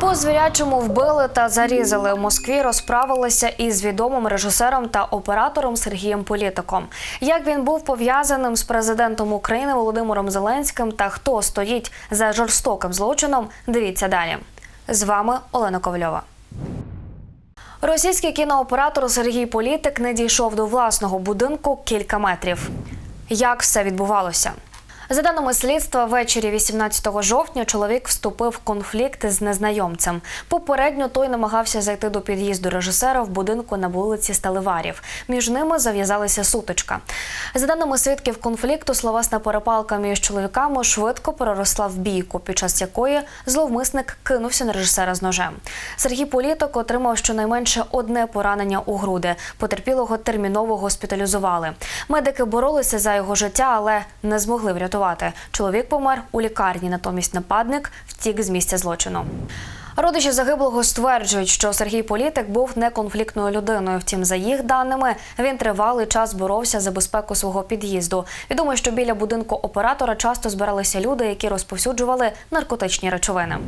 По звірячому вбили та зарізали у Москві. Розправилися із відомим режисером та оператором Сергієм Політиком. Як він був пов'язаним з президентом України Володимиром Зеленським та хто стоїть за жорстоким злочином? Дивіться далі. З вами Олена Ковальова. Російський кінооператор Сергій Політик не дійшов до власного будинку кілька метрів. Як все відбувалося? За даними слідства, ввечері 18 жовтня чоловік вступив в конфлікт з незнайомцем. Попередньо той намагався зайти до під'їзду режисера в будинку на вулиці Сталеварів. Між ними зав'язалася сутичка. За даними свідків конфлікту, словесна перепалка між чоловіками швидко переросла в бійку, під час якої зловмисник кинувся на режисера з ножем. Сергій Політок отримав щонайменше одне поранення у груди. Потерпілого терміново госпіталізували. Медики боролися за його життя, але не змогли врятувати. Чоловік помер у лікарні, натомість нападник втік з місця злочину. Родичі загиблого стверджують, що Сергій Політик був неконфліктною людиною. Втім, за їх даними, він тривалий час боровся за безпеку свого під'їзду. Відомо, що біля будинку оператора часто збиралися люди, які розповсюджували наркотичні речовини.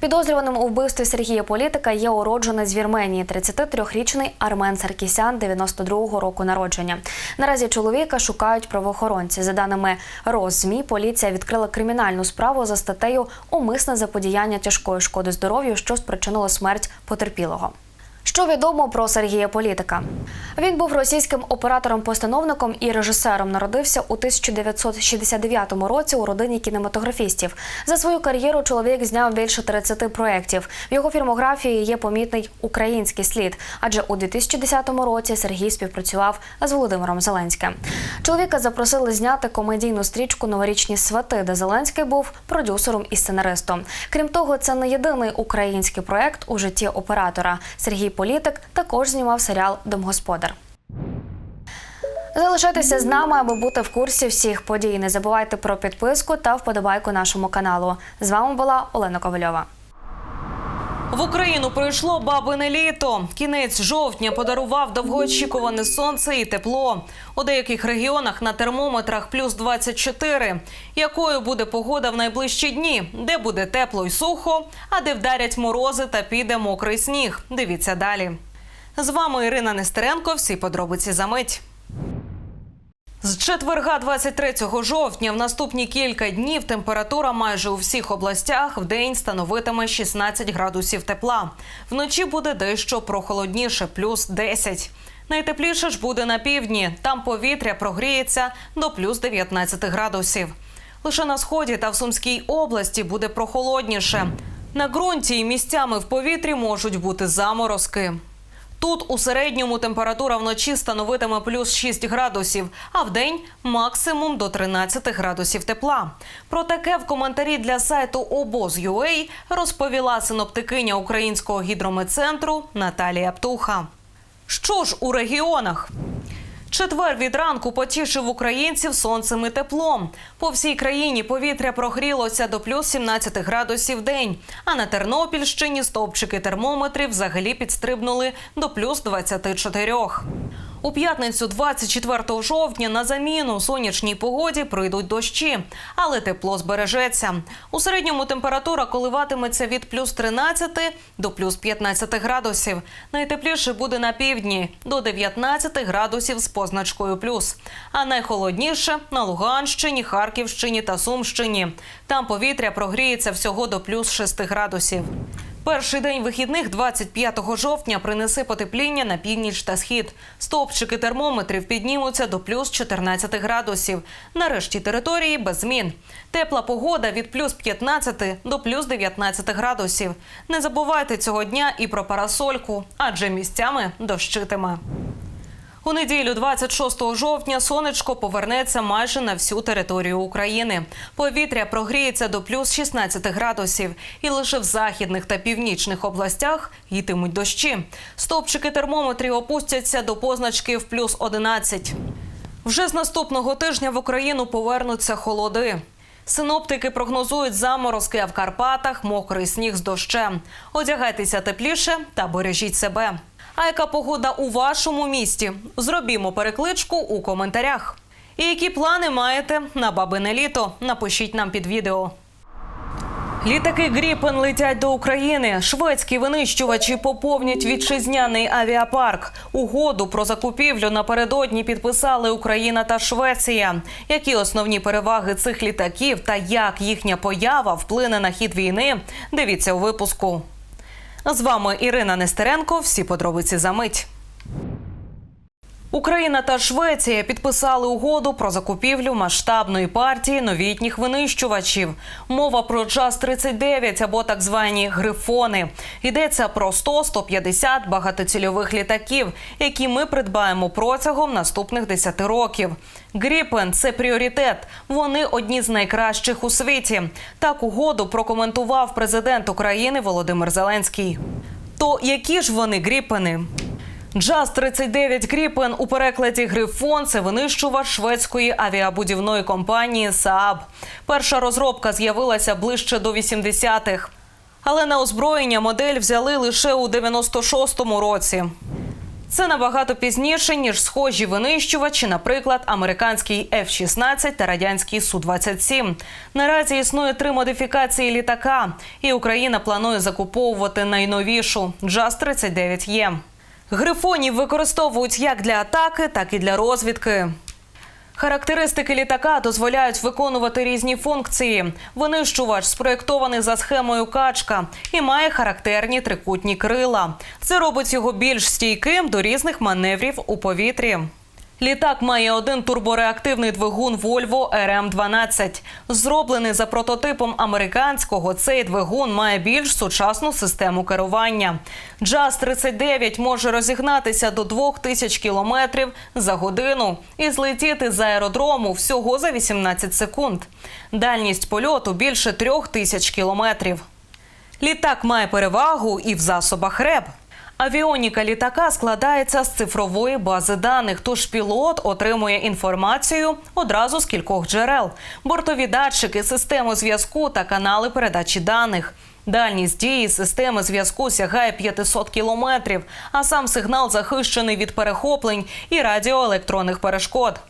Підозрюваним у вбивстві Сергія Політика є уродженець з Вірменії, 33-річний Армен Саркісян, 92-го року народження. Наразі чоловіка шукають правоохоронці. За даними РосЗМІ, поліція відкрила кримінальну справу за статтею Умисне заподіяння тяжкої шкоди здоров'ю, що спричинило смерть потерпілого. Що відомо про Сергія Політика? Він був російським оператором-постановником і режисером. Народився у 1969 році у родині кінематографістів. За свою кар'єру чоловік зняв більше 30 проєктів. В його фільмографії є помітний український слід, адже у 2010 році Сергій співпрацював з Володимиром Зеленським. Чоловіка запросили зняти комедійну стрічку Новорічні свати, де Зеленський був продюсером і сценаристом. Крім того, це не єдиний український проєкт у житті оператора. Сергій Політик також знімав серіал Домгосподар. Залишайтеся з нами, аби бути в курсі всіх подій. Не забувайте про підписку та вподобайку нашому каналу. З вами була Олена Ковальова. В Україну прийшло бабине літо. Кінець жовтня подарував довгоочікуване сонце і тепло. У деяких регіонах на термометрах плюс 24. Якою буде погода в найближчі дні? Де буде тепло й сухо, а де вдарять морози та піде мокрий сніг? Дивіться далі. З вами Ірина Нестеренко. Всі подробиці за мить. З четверга 23 жовтня в наступні кілька днів температура майже у всіх областях в день становитиме 16 градусів тепла. Вночі буде дещо прохолодніше, плюс 10. Найтепліше ж буде на півдні. Там повітря прогріється до плюс 19 градусів. Лише на сході та в Сумській області буде прохолодніше. На ґрунті і місцями в повітрі можуть бути заморозки. Тут у середньому температура вночі становитиме плюс 6 градусів, а в день максимум до 13 градусів тепла. Про таке в коментарі для сайту обоз.ua розповіла синоптикиня Українського гідрометцентру Наталія Птуха. Що ж у регіонах? Четвер від ранку потішив українців сонцем і теплом. По всій країні повітря прогрілося до плюс 17 градусів день. А на Тернопільщині стовпчики термометрів взагалі підстрибнули до плюс 24. У п'ятницю, 24 жовтня, на заміну сонячній погоді прийдуть дощі, але тепло збережеться. У середньому температура коливатиметься від плюс 13 до плюс 15 градусів. Найтепліше буде на півдні до 19 градусів з позначкою плюс. А найхолодніше на Луганщині, Харківщині та Сумщині. Там повітря прогріється всього до плюс 6 градусів. Перший день вихідних, 25 жовтня, принесе потепління на північ та схід. Стопчики термометрів піднімуться до плюс 14 градусів. Нарешті території без змін. Тепла погода від плюс 15 до плюс 19 градусів. Не забувайте цього дня і про парасольку, адже місцями дощитиме. У неділю, 26 жовтня, сонечко повернеться майже на всю територію України. Повітря прогріється до плюс 16 градусів, і лише в західних та північних областях йтимуть дощі. Стопчики термометрів опустяться до позначки в плюс 11. Вже з наступного тижня в Україну повернуться холоди. Синоптики прогнозують заморозки, в Карпатах мокрий сніг з дощем. Одягайтеся тепліше та бережіть себе. А яка погода у вашому місті? Зробімо перекличку у коментарях. І які плани маєте на бабине літо? Напишіть нам під відео. Літаки Гріпен летять до України. Шведські винищувачі поповнять вітчизняний авіапарк. Угоду про закупівлю напередодні підписали Україна та Швеція. Які основні переваги цих літаків та як їхня поява вплине на хід війни? Дивіться у випуску. З вами Ірина Нестеренко. Всі подробиці за мить. Україна та Швеція підписали угоду про закупівлю масштабної партії новітніх винищувачів. Мова про час 39 або так звані грифони. Йдеться про 100-150 багатоцільових літаків, які ми придбаємо протягом наступних 10 років. Гріпен це пріоритет. Вони одні з найкращих у світі. Так угоду прокоментував президент України Володимир Зеленський. То які ж вони гріпени? Джаз 39 Гріпен у перекладі Грифон це винищувач шведської авіабудівної компанії Saab. Перша розробка з'явилася ближче до 80-х. Але на озброєння модель взяли лише у 96-му році. Це набагато пізніше, ніж схожі винищувачі, наприклад, американський F-16 та радянський Су-27. Наразі існує три модифікації літака, і Україна планує закуповувати найновішу Джаз-39Є. Грифонів використовують як для атаки, так і для розвідки. Характеристики літака дозволяють виконувати різні функції. Винищувач спроєктований за схемою качка і має характерні трикутні крила. Це робить його більш стійким до різних маневрів у повітрі. Літак має один турбореактивний двигун Volvo RM-12. Зроблений за прототипом американського, цей двигун має більш сучасну систему керування. Джаз-39 може розігнатися до 2000 кілометрів за годину і злетіти з аеродрому всього за 18 секунд. Дальність польоту більше 3000 кілометрів. Літак має перевагу і в засобах РЕБ. Авіоніка літака складається з цифрової бази даних, тож пілот отримує інформацію одразу з кількох джерел: бортові датчики, систему зв'язку та канали передачі даних. Дальність дії системи зв'язку сягає 500 кілометрів, а сам сигнал захищений від перехоплень і радіоелектронних перешкод.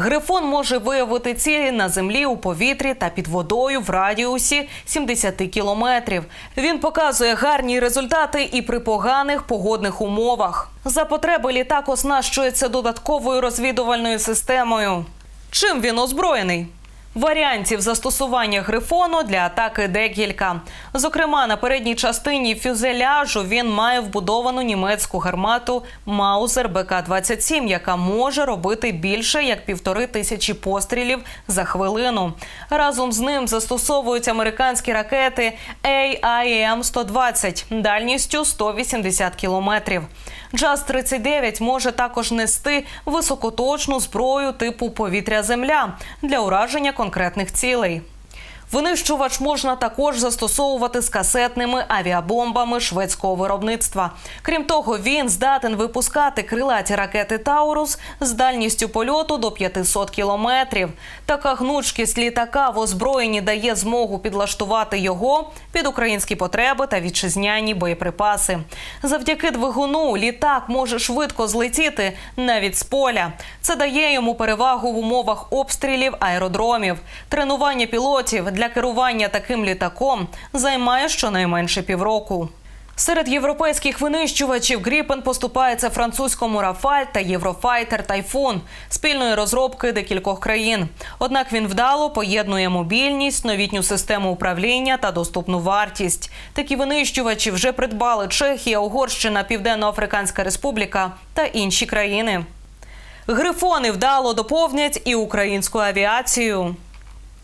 Грифон може виявити цілі на землі, у повітрі та під водою в радіусі 70 кілометрів. Він показує гарні результати і при поганих погодних умовах. За потреби літак оснащується додатковою розвідувальною системою. Чим він озброєний? Варіантів застосування грифону для атаки декілька. Зокрема, на передній частині фюзеляжу він має вбудовану німецьку гармату Маузер БК-27, яка може робити більше як півтори тисячі пострілів за хвилину. Разом з ним застосовують американські ракети AIM-120 дальністю 180 кілометрів. Джаз-39 може також нести високоточну зброю типу повітря-земля для ураження конкретних цілей. Винищувач можна також застосовувати з касетними авіабомбами шведського виробництва. Крім того, він здатен випускати крилаті ракети Таурус з дальністю польоту до 500 кілометрів. Така гнучкість літака в озброєнні дає змогу підлаштувати його під українські потреби та вітчизняні боєприпаси. Завдяки двигуну літак може швидко злетіти навіть з поля. Це дає йому перевагу в умовах обстрілів аеродромів. Тренування пілотів для керування таким літаком займає щонайменше півроку. Серед європейських винищувачів Гріпен поступається французькому Рафаль та Єврофайтер Тайфун спільної розробки декількох країн. Однак він вдало поєднує мобільність, новітню систему управління та доступну вартість. Такі винищувачі вже придбали Чехія, Угорщина, Південно-Африканська Республіка та інші країни. Грифони вдало доповнять і українську авіацію.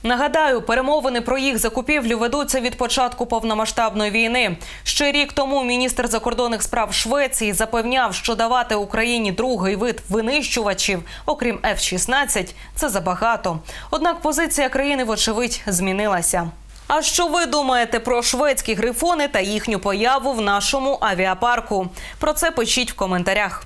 Нагадаю, перемовини про їх закупівлю ведуться від початку повномасштабної війни. Ще рік тому міністр закордонних справ Швеції запевняв, що давати Україні другий вид винищувачів, окрім F-16, це забагато. Однак позиція країни, вочевидь, змінилася. А що ви думаєте про шведські грифони та їхню появу в нашому авіапарку? Про це пишіть в коментарях.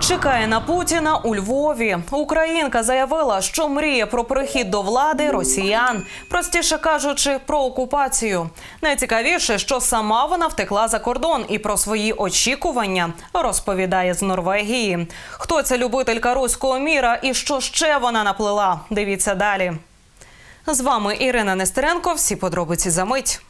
Чекає на Путіна у Львові. Українка заявила, що мріє про прихід до влади росіян, простіше кажучи, про окупацію. Найцікавіше, що сама вона втекла за кордон і про свої очікування розповідає з Норвегії. Хто ця любителька руського міра і що ще вона наплела? Дивіться далі. З вами Ірина Нестеренко. Всі подробиці за мить.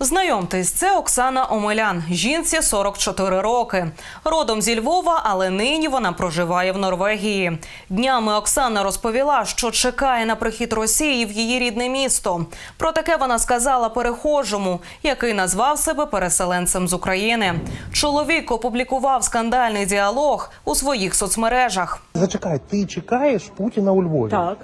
Знайомтесь, це Оксана Омелян. Жінці 44 роки. Родом зі Львова, але нині вона проживає в Норвегії. Днями Оксана розповіла, що чекає на прихід Росії в її рідне місто. Про таке вона сказала перехожому, який назвав себе переселенцем з України. Чоловік опублікував скандальний діалог у своїх соцмережах. Зачекай, ти чекаєш Путіна у Львові? Так.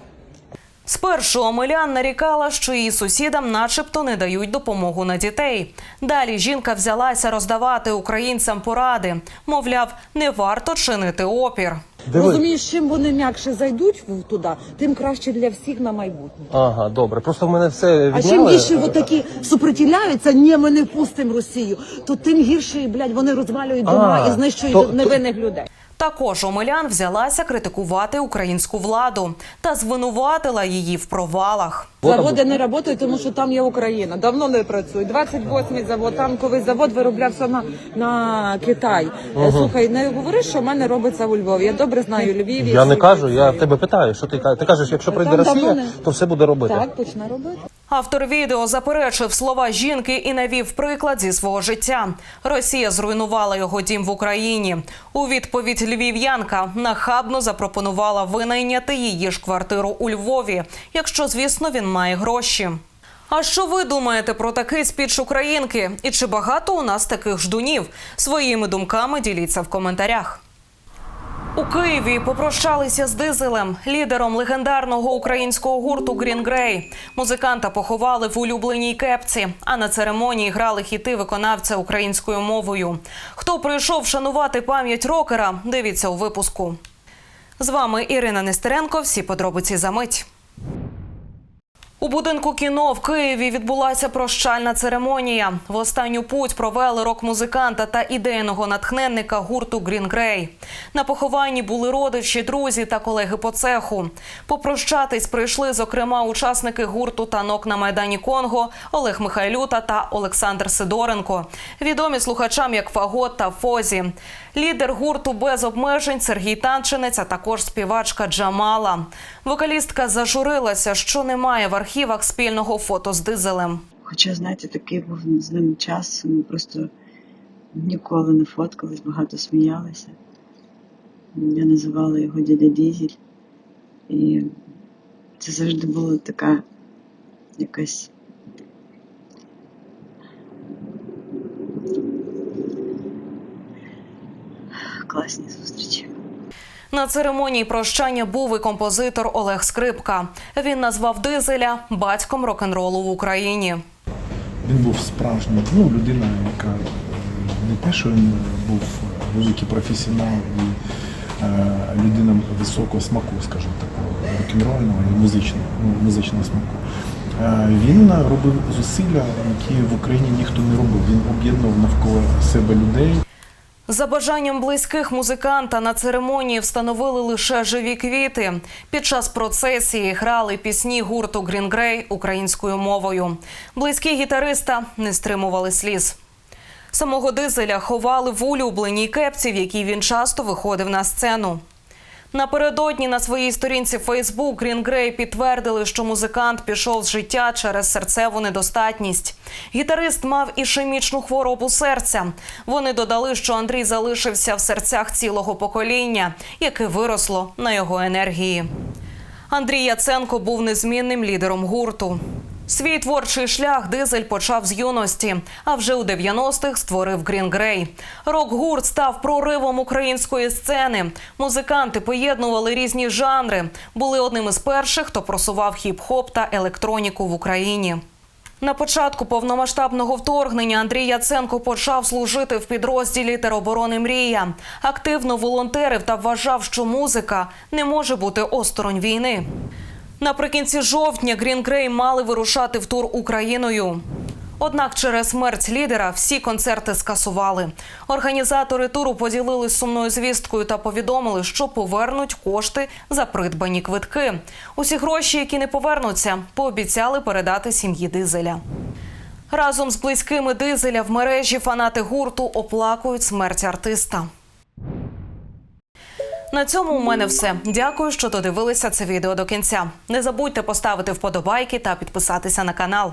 Спершу Омелян нарікала, що її сусідам, начебто, не дають допомогу на дітей. Далі жінка взялася роздавати українцям поради. Мовляв, не варто чинити опір. Диви. Розумієш, чим вони м'якше зайдуть в- туди, тим краще для всіх на майбутнє. Ага, добре. Просто в мене все А чим відняли. більше отакі супротивляються, ні, ми не впустимо Росію, то тим гірше, блядь, вони розвалюють дома А, і знищують то- то- невинних людей. Також Омелян взялася критикувати українську владу та звинуватила її в провалах. Заводи не працюють, тому що там є Україна. Давно не працюють. 28-й завод, танковий завод вироблявся на, на Китай. Е, Слухай, не говори, що в мене робиться у Львові. Я добре знаю Львів. Я не кажу, я тебе питаю, що ти. Ти кажеш, якщо прийде Там Росія, не- то все буде робити. Так, почне робити. Автор відео заперечив слова жінки і навів приклад зі свого життя. Росія зруйнувала його дім в Україні. У відповідь львів'янка нахабно запропонувала винайняти її ж квартиру у Львові, якщо, звісно, він має гроші. А що ви думаєте про такий спіч українки? І чи багато у нас таких ждунів? Своїми думками діліться в коментарях. У Києві попрощалися з дизелем, лідером легендарного українського гурту Грін Грей. Музиканта поховали в улюбленій кепці, а на церемонії грали хіти виконавця українською мовою. Хто прийшов шанувати пам'ять рокера? Дивіться у випуску. З вами Ірина Нестеренко. Всі подробиці за мить. У будинку кіно в Києві відбулася прощальна церемонія. В останню путь провели рок-музиканта та ідейного натхненника гурту Green Grey. На похованні були родичі, друзі та колеги по цеху. Попрощатись прийшли, зокрема, учасники гурту танок на майдані Конго Олег Михайлюта та Олександр Сидоренко. Відомі слухачам як Фагот та Фозі. Лідер гурту без обмежень Сергій Танчинець, а також співачка Джамала. Вокалістка зажурилася, що немає в архівах спільного фото з дизелем. Хоча, знаєте, такий був з ним час, ми просто ніколи не фоткались, багато сміялися. Я називала його дядя Дізель. І це завжди була така якась. Класні зустрічі. На церемонії прощання був і композитор Олег Скрипка. Він назвав дизеля батьком рок-н-ролу в Україні. Він був справжнім, ну, людина, яка е, не те, що він був великий професіонал і е, людина високого смаку, скажімо такого, рок-н-рольного і музичного, ну, музичного смаку. Е, він робив зусилля, які в Україні ніхто не робив. Він об'єднував навколо себе людей. За бажанням близьких музиканта на церемонії встановили лише живі квіти. Під час процесії грали пісні гурту Grey українською мовою. Близькі гітариста не стримували сліз. Самого дизеля ховали в улюбленій кепці, в якій він часто виходив на сцену. Напередодні на своїй сторінці Фейсбук Grey підтвердили, що музикант пішов з життя через серцеву недостатність. Гітарист мав ішемічну хворобу серця. Вони додали, що Андрій залишився в серцях цілого покоління, яке виросло на його енергії. Андрій Яценко був незмінним лідером гурту. Свій творчий шлях дизель почав з юності, а вже у 90-х створив Green Grey. Рок-гурт став проривом української сцени. Музиканти поєднували різні жанри. Були одним із перших, хто просував хіп-хоп та електроніку в Україні. На початку повномасштабного вторгнення Андрій Яценко почав служити в підрозділі тероборони Мрія. Активно волонтерив та вважав, що музика не може бути осторонь війни. Наприкінці жовтня Green Grey мали вирушати в тур Україною. Однак через смерть лідера всі концерти скасували. Організатори туру поділились сумною звісткою та повідомили, що повернуть кошти за придбані квитки. Усі гроші, які не повернуться, пообіцяли передати сім'ї дизеля. Разом з близькими дизеля в мережі фанати гурту оплакують смерть артиста. На цьому у мене все. Дякую, що додивилися це відео до кінця. Не забудьте поставити вподобайки та підписатися на канал.